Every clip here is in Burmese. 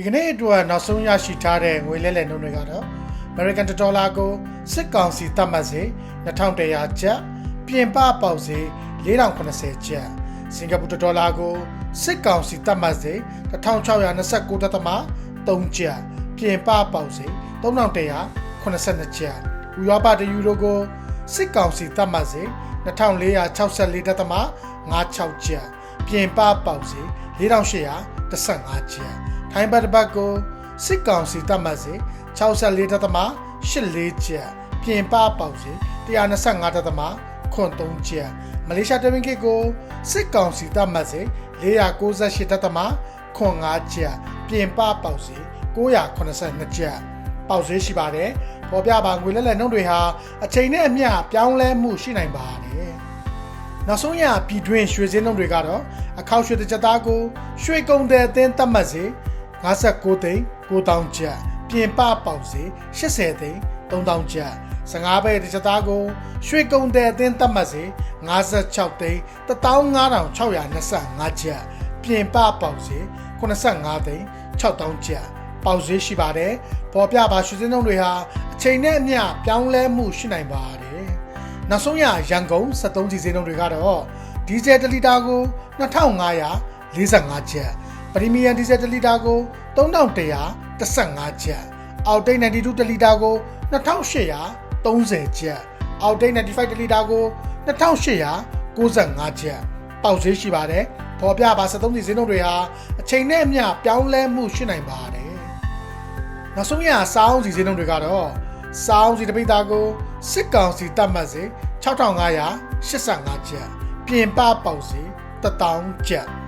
ဒီကနေ့အတွက်နောက်ဆုံးရရှိထားတဲ့ငွေလဲလှယ်နှုန်းတွေကတော့ American Dollar ကိုစစ်ကောင်စီသတ်မှတ်စေ2100ကျပ်ပြင်ပပေါက်စေ4080ကျပ်စင်ကာပူဒေါ်လာကိုစစ်ကောင်စီသတ်မှတ်စေ1629.3ကျပ်ပြင်ပပေါက်စေ3182ကျပ်ဥရောပတယူရိုကိုစစ်ကောင်စီသတ်မှတ်စေ2464.56ကျပ်ပြင်ပပေါက်စေ4815ကျပ် ထိုင်းဘတ်တစ်ဘတ်ကိုစစ်ကောင်စီသတ်မှတ်စေ64.84ကျပ်ပြင်ပပေါက်စေ125.83ကျပ်မလေးရှားတဝင်းကိတ်ကိုစစ်ကောင်စီသတ်မှတ်စေ498.85ကျပ်ပြင်ပပေါက်စေ982ကျပ်ပေါက်ဈေးရှိပါတယ်ပေါ်ပြပါငွေလက်လက်နှုန်းတွေဟာအချိန်နဲ့အမျှပြောင်းလဲမှုရှိနိုင်ပါတယ်နောက်ဆုံးရပြည်တွင်းရွှေစင်းနှုန်းတွေကတော့အခောက်ရွှေတစ်ကြက်သားကိုရွှေကုန်တဲ့အသင်းသတ်မှတ်စေ 59သိန်း9000ကျပ်ပြင်ပပေါက်စေ80သိန်း3000ကျပ်15ပဲတစ်ကြက်သားကိုရွှေကုန်တဲ့အသင်းသတ်မှတ်စေ56သိန်း15625ကျပ်ပြင်ပပေါက်စေ85သိန်း6000ကျပ်ပေါက်ဈေးရှိပါတယ်ပေါ်ပြပါရွှေစင်းနှုန်းတွေဟာအချိန်နဲ့အမျှပြောင်းလဲမှုရှိနိုင်ပါတယ်နောက်ဆုံးရရန်ကုန်73စီစင်းနှုန်းတွေကတော့ဒီဇယ်1လီတာကို2545ကျပ်ပ ရီမီယံဒီဇယ်1လီတာကို3115ကျပ်အောက်တိတ်92တလီတာကို2830ကျပ်အောက်တိတ်95တလီတာကို2895ကျပ်ပေါက်ဈေးရှိပါတယ်ပေါ်ပြပါ73စီစင်းနှုန်းတွေဟာအချိန်နဲ့အမျှပြောင်းလဲမှုရှိနိုင်ပါတယ်နောက်ဆုံးရစောင်းစီစင်းနှုန်းတွေကတော့စောင်းစီတပိတ်သားကိုစစ်ကောင်စီတတ်မှတ်စေ6585ကျပ်ပြင်ပပေါက်စေ1000ကျပ်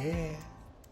်